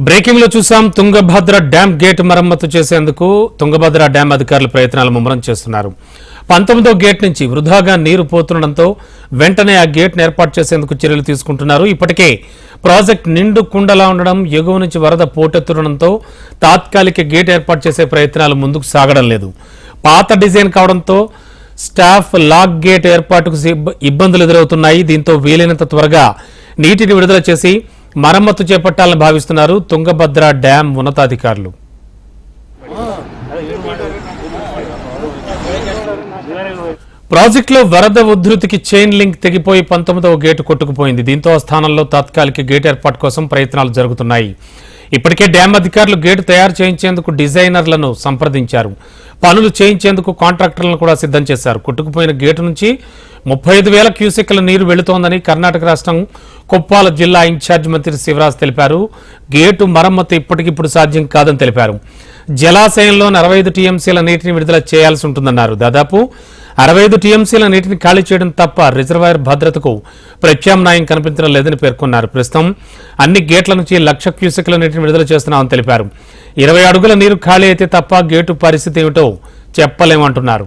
బ్రేకింగ్లో చూసాం Tungabhadra dam gate మరమ్మతు చేసేందుకు తుంగభద్ర డ్యాం అధికారులు ప్రయత్నాలు ముమ్మరం చేస్తున్నారు. పంతొమ్మిదో గేట్ నుంచి వృధాగా నీరు పోతుండటంతో వెంటనే ఆ గేట్ను ఏర్పాటు చేసేందుకు చర్యలు తీసుకుంటున్నారు. ఇప్పటికే ప్రాజెక్ట్ నిండు కుండలా ఉండడం ఎగువ నుంచి వరద పోటెత్తుండడంతో తాత్కాలిక గేట్ ఏర్పాటు చేసే ప్రయత్నాలు ముందుకు సాగడం లేదు. పాత డిజైన్ కావడంతో స్టాఫ్ లాక్ గేట్ ఏర్పాటుకు సిబ్బ- ఇబ్బందులు ఎదురవుతున్నాయి. దీంతో వీలైనంత త్వరగా నీటిని విడుదల చేసి మరమ్మతు చేపట్టాలని భావిస్తున్నారు తుంగభద్ర డ్యాం ఉన్నతాధికారులు. ప్రాజెక్టులో వరద ఉధృతికి చైన్ లింక్ తెగిపోయి పంతొమ్మిదవ గేటు కొట్టుకుపోయింది. దీంతో ఆ స్థానంలో తాత్కాలిక గేట్ ఏర్పాటు కోసం ప్రయత్నాలు జరుగుతున్నాయి. ఇప్పటికే డ్యాం అధికారులు గేటు తయారు చేయించేందుకు డిజైనర్లను సంప్రదించారు. పనులు చేయించేందుకు కాంట్రాక్టర్లను కూడా సిద్ధం చేశారు. కొట్టుకుపోయిన గేటు నుంచి ముప్పై ఐదు వేల క్యూసెక్ల నీరు వెళుతోందని కర్ణాటక రాష్ట్రం కొప్పాల జిల్లా ఇన్ఛార్జ్ మంత్రి శివరాజ్ తెలిపారు. గేటు మరమ్మతు ఇప్పటికిప్పుడు సాధ్యం కాదని తెలిపారు. జలాశయంలో అరవై ఐదు టీఎంసీల నీటిని విడుదల చేయాల్సి ఉంటుందన్నారు. దాదాపు అరవై ఐదు టీఎంసీల నీటిని ఖాళీ చేయడం తప్ప రిజర్వాయర్ భద్రతకు ప్రత్యామ్నాయం కనిపించడం లేదని పేర్కొన్నారు. ప్రస్తుతం అన్ని గేట్ల నుంచి లక్ష క్యూసెక్ల నీటిని విడుదల చేస్తున్నామని తెలిపారు. ఇరవై అడుగుల నీరు ఖాళీ అయితే తప్ప గేటు పరిస్థితి ఏమిటో చెప్పలేమంటున్నారు.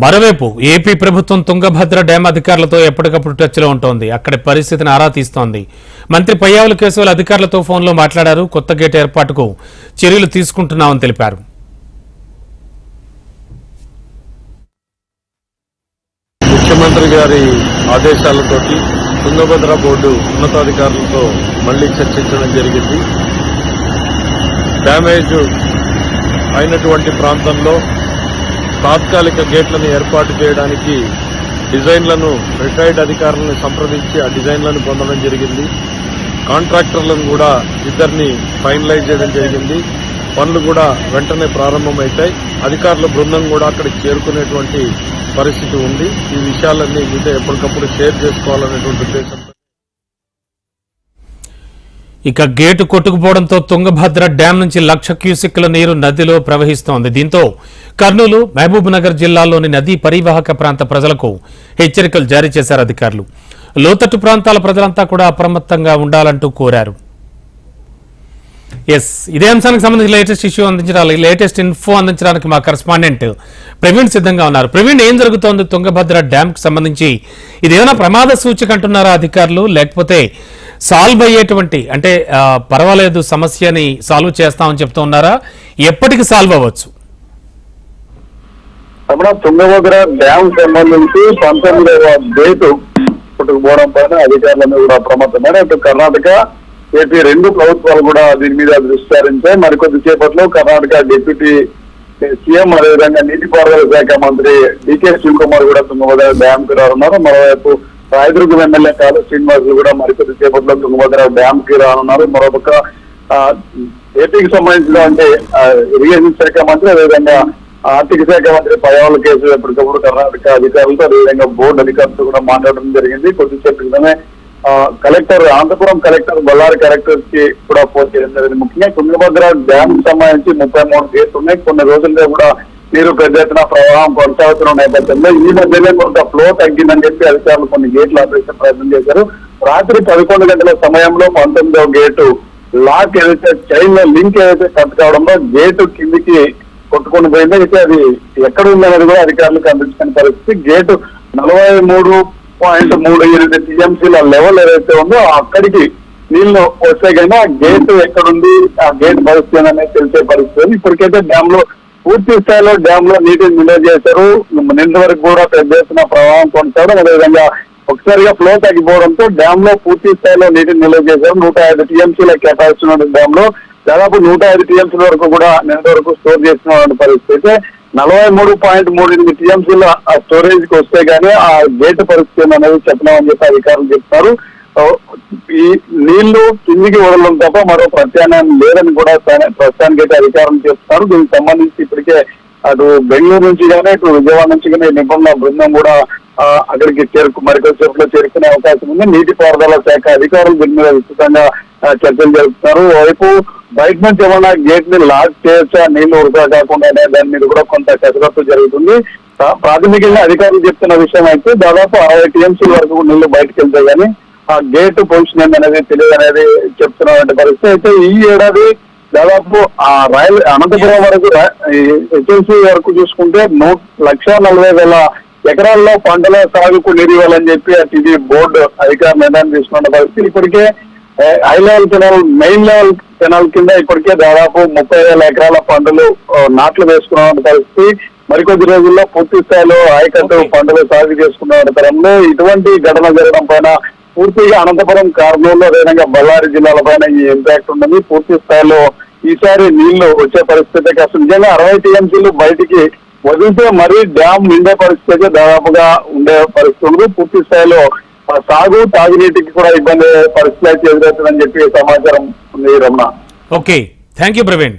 మరోవైపు ఏపీ ప్రభుత్వం తుంగభద్ర డ్యాం అధికారులతో ఎప్పటికప్పుడు టచ్లో ఉంటోంది. అక్కడి పరిస్థితిని ఆరా తీస్తోంది. మంత్రి పయ్యావుల కేశవులు అధికారులతో ఫోన్లో మాట్లాడారు. కొత్త గేట్ ఏర్పాటుకు చర్యలు తీసుకుంటున్నామని తెలిపారు. ముఖ్యమంత్రి గారి ఆదేశాలతోటి తుంగభద్ర బోర్డు ఉన్నతాధికారులతో మళ్ళీ చర్చించడం జరిగింది. డ్యామేజ్ అయినటువంటి ప్రాంతంలో తాత్కాలిక గేట్లను ఏర్పాటు చేయడానికి డిజైన్లను రిటైర్డ్ అధికారులను సంప్రదించి ఆ డిజైన్లను పొందడం జరిగింది. కాంట్రాక్టర్లను కూడా ఇద్దరిని ఫైనలైజ్ చేయడం జరిగింది. పనులు కూడా వెంటనే ప్రారంభమవుతాయి. అధికారుల బృందం కూడా అక్కడికి చేరుకునేటువంటి పరిస్థితి ఉంది. ఈ విషయాలన్నీ మీతో ఎప్పటికప్పుడు షేర్ చేసుకోవాలనేటువంటి ఉద్దేశంతో ఇక గేటు కొట్టుకుపోవడంతో తుంగభద్ర డ్యాం నుంచి లక్ష క్యూసెక్ల నీరు నదిలో ప్రవహిస్తోంది. దీంతో కర్నూలు మహబూబ్ నగర్ జిల్లాలోని నదీ పరివాహక ప్రాంత ప్రజలకు హెచ్చరికలు జారీ చేశారు అధికారులు. లోతట్టు ప్రాంతాల ప్రజలంతా కూడా అప్రమత్తంగా ఉండాలంటూ కోరారు. ఎస్ ఇదే అంశానికి సంబంధించి లేటెస్ట్ ఇష్యూ అందించడానికి లేటెస్ట్ ఇన్ఫో అందించడానికి మా కరెస్పాండెంట్ ప్రవీణ్ సిద్ధంగా ఉన్నారు. ప్రవీణ్ ఏం జరుగుతోంది తుంగభద్ర డ్యామ్ సంబంధించి? ఇదేమైనా ప్రమాద సూచిక అంటున్నారా అధికారులు? లేకపోతే సాల్వ్ అయ్యేటువంటి అంటే పర్వాలేదు సమస్యని సాల్వ్ చేస్తామని చెప్తూ ఉన్నారా ఎప్పటికి సాల్వ్ అవ్వచ్చు? తుంగభద్ర డ్యామ్ సంబంధించి పంతొమ్మిదవ డేటు పుట్టుకుపోవడం పైన అధికారులను కూడా అప్రమత్తమైన ఇప్పుడు కర్ణాటక ఏపీ రెండు ప్రభుత్వాలు కూడా దీని మీద దృష్టి సారించాయి మరికొద్ది సేపట్లో కర్ణాటక డిప్యూటీ సీఎం అదేవిధంగా నీటిపారుదల శాఖ మంత్రి డికే శివకుమార్ కూడా తుంగభద్ర డ్యామ్కు రానున్నారు. మరోవైపు రాయదుర్గం ఎమ్మెల్యే కాదు శ్రీనివాసులు కూడా మరికొద్ది సేపట్లో తుంగభద్ర డ్యామ్కి రానున్నారు. మరోపక్క ఏపీకి సంబంధించిన అంటే ఇరిగేషన్ శాఖ మంత్రి అదేవిధంగా ఆర్థిక శాఖ మంత్రి పర్యావరణ కేసు ఎప్పటికప్పుడు కర్ణాటక అధికారులతో అదేవిధంగా బోర్డు అధికారులతో కూడా మాట్లాడడం జరిగింది. కొద్దిసేపు క్రితమే ఆ, కలెక్టర్ అనంతపురం కలెక్టర్ బళ్ళారి కలెక్టర్కి కూడా ఫోన్ చేయడం జరిగింది. ముఖ్యంగా తుంగభద్ర డ్యామ్ సంబంధించి ముప్పై మూడు కేసులు ఉన్నాయి. కొన్ని రోజులుగా కూడా నీరు పెద్ద ఎత్తున ప్రవాహం కొనసాగుతున్న నేపథ్యంలో ఈ మధ్యనే కొంత ఫ్లో తగ్గిందని చెప్పి అధికారులు కొన్ని గేట్లు ఆపరేషన్ ప్రయత్నం చేశారు. రాత్రి పదకొండు గంటల సమయంలో పంతొమ్మిదవ గేటు లాక్ ఏదైతే చైన్లో లింక్ ఏదైతే కట్ కావడంలో గేటు కిందికి కొట్టుకొని పోయిందో అయితే అది ఎక్కడ ఉందనేది కూడా అధికారులకు అందించిన పరిస్థితి. గేటు నలభై మూడు పాయింట్ మూడు ఎనిమిది టీఎంసీల లెవెల్ ఏదైతే ఉందో అక్కడికి నీళ్ళు వస్తే కనుక ఆ గేట్ ఎక్కడుంది ఆ గేట్ పరిస్థితి అనేది తెలిసే పరిస్థితి. ఇప్పటికైతే డ్యామ్లో పూర్తి స్థాయిలో డ్యామ్లో నీటిని నిల్వ చేశారు. నిన్న వరకు కూడా పెద్ద ఎత్తున ప్రవాహం కొనసాగడం అదేవిధంగా ఒకసారిగా ఫ్లో తగ్గిపోవడంతో డ్యామ్లో పూర్తి స్థాయిలో నీటిని నిల్వ చేశారు. నూట ఐదు టీఎంసీల కెపాసిటీ ఉన్న డ్యామ్లో దాదాపు నూట ఐదు టీఎంసీల వరకు కూడా నిన్న వరకు స్టోర్ చేసిన పరిస్థితి అయితే నలభై మూడు పాయింట్ మూడు ఎనిమిది టీఎంసీల స్టోరేజ్కి వస్తే గానీ ఆ గేట్ పరిస్థితి అనేది చెప్పలేమని చెప్పి అధికారులు చెప్తారు ఈ నీళ్ళు కిందికి వదలడం తప్ప మరో ప్రత్యామ్నాయం లేదని కూడా ప్రస్తుతానికి ప్రస్తుతానికైతే అధికారం చేస్తున్నారు దీనికి సంబంధించి ఇప్పటికే అటు బెంగళూరు నుంచి కానీ ఇటు విజయవాడ నుంచి కానీ నిపుణుల బృందం కూడా అక్కడికి చేరుకు మరికొద్దిసేపులో చేరుకునే అవకాశం ఉంది. నీటిపారుదల శాఖ అధికారులు దీని మీద విస్తృతంగా చర్చలు జరుపుతున్నారు. వైపు బయట నుంచి ఏమైనా గేట్ని లాక్ చేయొచ్చా నీళ్ళు వృధా కాకుండా దాని మీద కూడా కొంత కసరత్తు జరుగుతుంది. ప్రాథమికంగా అధికారులు చెప్తున్న విషయం అయితే దాదాపు అరవై టీఎంసీ వరకు నీళ్ళు బయటకు వెళ్తాయి కానీ ఆ గేట్ పొజిషన్ ఏందనేది తెలియదు అనేది చెప్తున్నటువంటి పరిస్థితి. అయితే ఈ ఏడాది దాదాపు ఆ రైల్ అనంతపురం వరకు హెచ్ఎల్సీ వరకు చూసుకుంటే నూట లక్ష నలభై వేల ఎకరాల్లో పంటల సాగుకు నీరు ఇవ్వాలని చెప్పి టీడీ బోర్డు అధికార నిర్ణయం తీసుకున్న పరిస్థితి. ఇప్పటికే high level canal main level canal కింద ఇప్పటికే దాదాపు ముప్పై వేల ఎకరాల పంటలు నాట్లు వేసుకున్న పరిస్థితి. మరికొద్ది రోజుల్లో పూర్తి స్థాయిలో ఆయకట్టు. పంటలు సాగు చేసుకున్న తరంలో ఇటువంటి ఘటన జరగడం పైన పూర్తిగా అనంతపురం కర్నూలు అదేవిధంగా బళ్ళారి జిల్లాల పైన ఈ ఇంపాక్ట్ ఉండదు పూర్తి స్థాయిలో ఈసారి నీళ్ళు వచ్చే పరిస్థితి కాస్త నిజంగా అరవై టీఎంసీలు బయటికి వదిలితే మరీ డ్యామ్ నిండే పరిస్థితి దాదాపుగా ఉండే పరిస్థితి ఉంది పూర్తి స్థాయిలో సాగు తాగునీటికి కూడా ఇబ్బంది పరిస్థితి అయితే ఎదురవుతుందని చెప్పి సమాచారం ఉంది Ramana. Okay. Thank you Praveen.